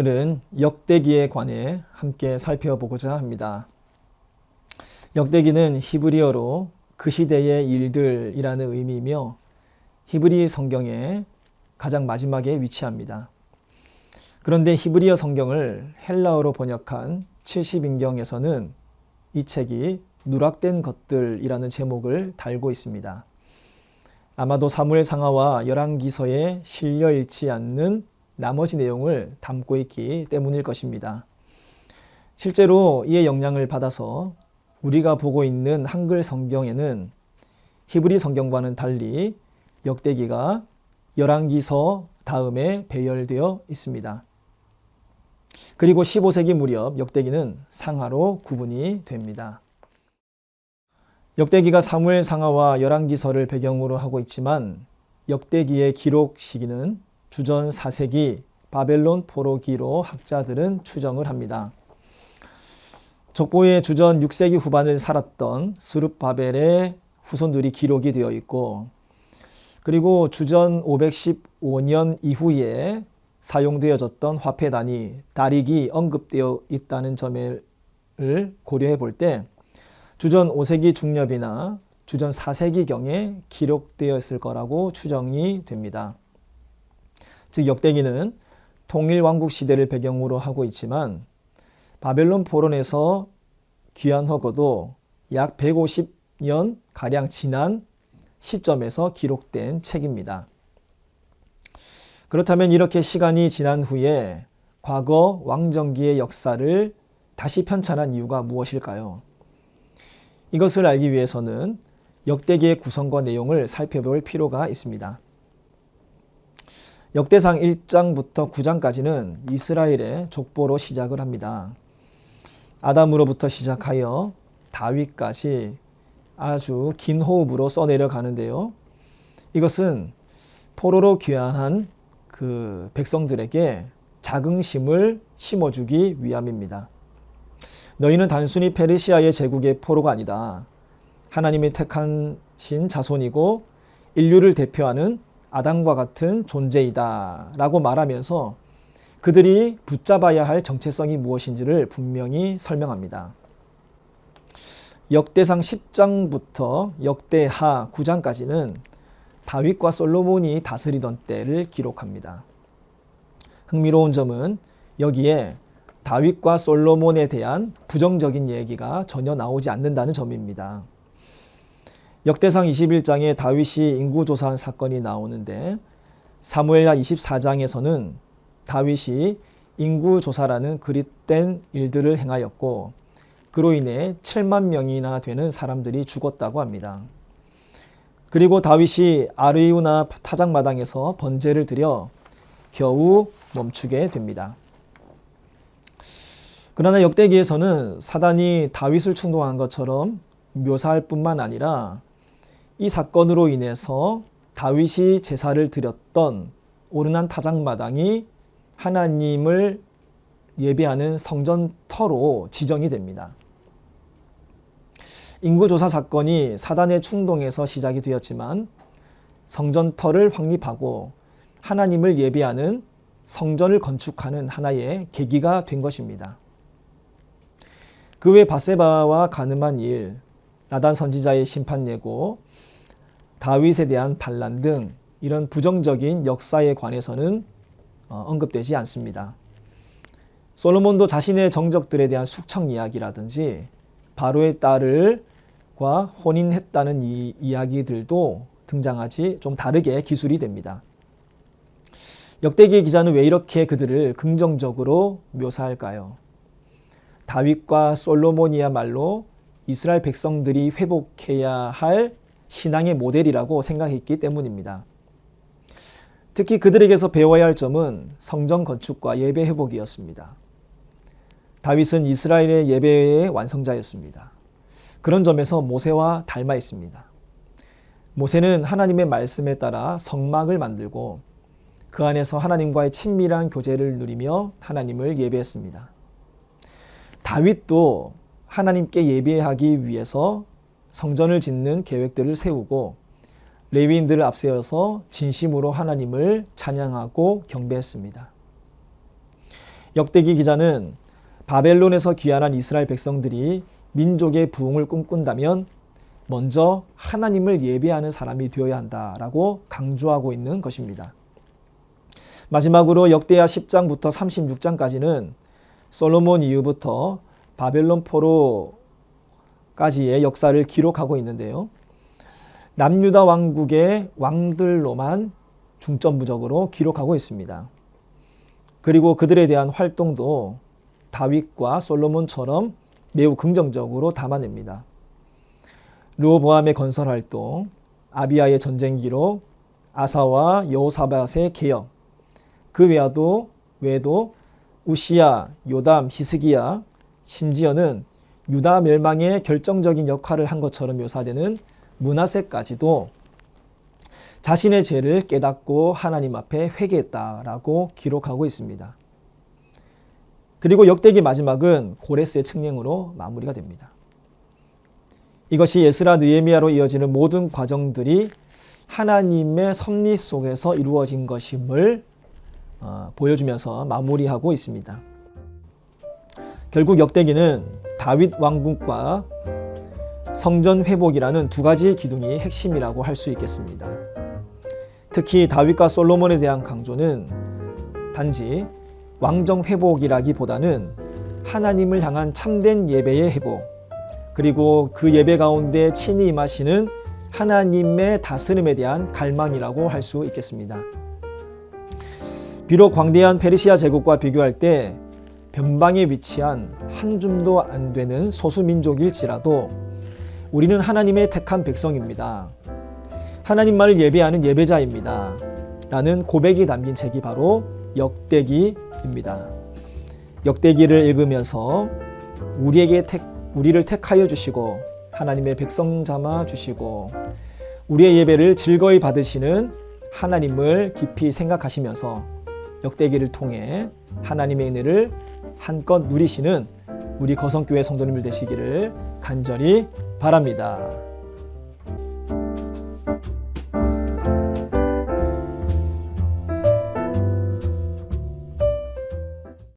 오늘은 역대기에 관해 함께 살펴보고자 합니다. 역대기는 히브리어로 그 시대의 일들이라는 의미이며 히브리 성경의 가장 마지막에 위치합니다. 그런데 히브리어 성경을 헬라어로 번역한 70인경에서는 이 책이 누락된 것들이라는 제목을 달고 있습니다. 아마도 사무엘 상하와 열왕기서에 실려 있지 않는 나머지 내용을 담고 있기 때문일 것입니다. 실제로 이의 영향을 받아서 우리가 보고 있는 한글 성경에는 히브리 성경과는 달리 역대기가 열왕기서 다음에 배열되어 있습니다. 그리고 15세기 무렵 역대기는 상하로 구분이 됩니다. 역대기가 사무엘 상하와 열왕기서를 배경으로 하고 있지만 역대기의 기록 시기는 주전 4세기 바벨론 포로기로 학자들은 추정을 합니다. 족보에 주전 6세기 후반을 살았던 스룹바벨의 후손들이 기록이 되어 있고 그리고 주전 515년 이후에 사용되어졌던 화폐 단위 다릭이 언급되어 있다는 점을 고려해 볼 때 주전 5세기 중엽이나 주전 4세기경에 기록되어 있을 거라고 추정이 됩니다. 즉 역대기는 통일왕국 시대를 배경으로 하고 있지만 바벨론 포론에서 허거도 약 150년 가량 지난 시점에서 기록된 책입니다. 그렇다면 이렇게 시간이 지난 후에 과거 왕정기의 역사를 다시 편찬한 이유가 무엇일까요? 이것을 알기 위해서는 역대기의 구성과 내용을 살펴볼 필요가 있습니다. 역대상 1장부터 9장까지는 이스라엘의 족보로 시작을 합니다. 아담으로부터 시작하여 다윗까지 아주 긴 호흡으로 써내려 가는데요. 이것은 포로로 귀환한 그 백성들에게 자긍심을 심어주기 위함입니다. 너희는 단순히 페르시아의 제국의 포로가 아니다. 하나님이 택하신 자손이고 인류를 대표하는 아담과 같은 존재이다. 라고 말하면서 그들이 붙잡아야 할 정체성이 무엇인지를 분명히 설명합니다. 역대상 10장부터 역대하 9장까지는 다윗과 솔로몬이 다스리던 때를 기록합니다. 흥미로운 점은 여기에 다윗과 솔로몬에 대한 부정적인 얘기가 전혀 나오지 않는다는 점입니다. 역대상 21장에 다윗이 인구 조사한 사건이 나오는데 사무엘하 24장에서는 다윗이 인구 조사라는 그릇된 일들을 행하였고 그로 인해 7만 명이나 되는 사람들이 죽었다고 합니다. 그리고 다윗이 아르이우나 타작마당에서 번제를 드려 겨우 멈추게 됩니다. 그러나 역대기에서는 사단이 다윗을 충동한 것처럼 묘사할 뿐만 아니라 이 사건으로 인해서 다윗이 제사를 드렸던 오르난 타작마당이 하나님을 예배하는 성전터로 지정이 됩니다. 인구조사 사건이 사단의 충동에서 시작이 되었지만 성전터를 확립하고 하나님을 예배하는 성전을 건축하는 하나의 계기가 된 것입니다. 그 외 바세바와 가늠한 일, 나단 선지자의 심판 예고, 다윗에 대한 반란 등 이런 부정적인 역사에 관해서는 어, 언급되지 않습니다. 솔로몬도 자신의 정적들에 대한 숙청 이야기라든지 바로의 딸을과 혼인했다는 이 이야기들도 등장하지 좀 다르게 기술이 됩니다. 역대기 기자는 왜 이렇게 그들을 긍정적으로 묘사할까요? 다윗과 솔로몬이야말로 이스라엘 백성들이 회복해야 할 신앙의 모델이라고 생각했기 때문입니다. 특히 그들에게서 배워야 할 점은 성전 건축과 예배 회복이었습니다. 다윗은 이스라엘의 예배의 완성자였습니다. 그런 점에서 모세와 닮아 있습니다. 모세는 하나님의 말씀에 따라 성막을 만들고 그 안에서 하나님과의 친밀한 교제를 누리며 하나님을 예배했습니다. 다윗도 하나님께 예배하기 위해서 성전을 짓는 계획들을 세우고 레위인들을 앞세워서 진심으로 하나님을 찬양하고 경배했습니다. 역대기 기자는 바벨론에서 귀환한 이스라엘 백성들이 민족의 부흥을 꿈꾼다면 먼저 하나님을 예배하는 사람이 되어야 한다라고 강조하고 있는 것입니다. 마지막으로 역대하 10장부터 36장까지는 솔로몬 이후부터 바벨론 포로까지의 역사를 기록하고 있는데요. 남유다 왕국의 왕들로만 중점부적으로 기록하고 있습니다. 그리고 그들에 대한 활동도 다윗과 솔로몬처럼 매우 긍정적으로 담아냅니다. 르호보암의 건설 활동, 아비아의 전쟁 기록, 아사와 여호사밧의 개혁, 그 외에도 외에도 우시야, 요담, 히스기야, 심지어는 유다 멸망에 결정적인 역할을 한 것처럼 묘사되는 문하세까지도 자신의 죄를 깨닫고 하나님 앞에 회개했다라고 기록하고 있습니다. 그리고 역대기 마지막은 고레스의 측령으로 마무리가 됩니다. 이것이 예스라 느헤미야로 이어지는 모든 과정들이 하나님의 섭리 속에서 이루어진 것임을 어, 보여주면서 마무리하고 있습니다. 결국 역대기는 다윗 왕국과 성전 회복이라는 두 가지 기둥이 핵심이라고 할 수 있겠습니다. 특히 다윗과 솔로몬에 대한 강조는 단지 왕정 회복이라기보다는 하나님을 향한 참된 예배의 회복, 그리고 그 예배 가운데 친히 임하시는 하나님의 다스림에 대한 갈망이라고 할 수 있겠습니다. 비록 광대한 페르시아 제국과 비교할 때 변방에 위치한 한 줌도 안 되는 소수 민족일지라도 우리는 하나님의 택한 백성입니다. 하나님만을 예배하는 예배자입니다. 라는 고백이 담긴 책이 바로 역대기입니다. 역대기를 읽으면서 우리에게 택, 우리를 택하여 주시고 하나님의 백성 삼아 주시고 우리의 예배를 즐거이 받으시는 하나님을 깊이 생각하시면서 역대기를 통해 하나님의 은혜를 한껏 누리시는 우리 거성교회 성도님들 되시기를 간절히 바랍니다.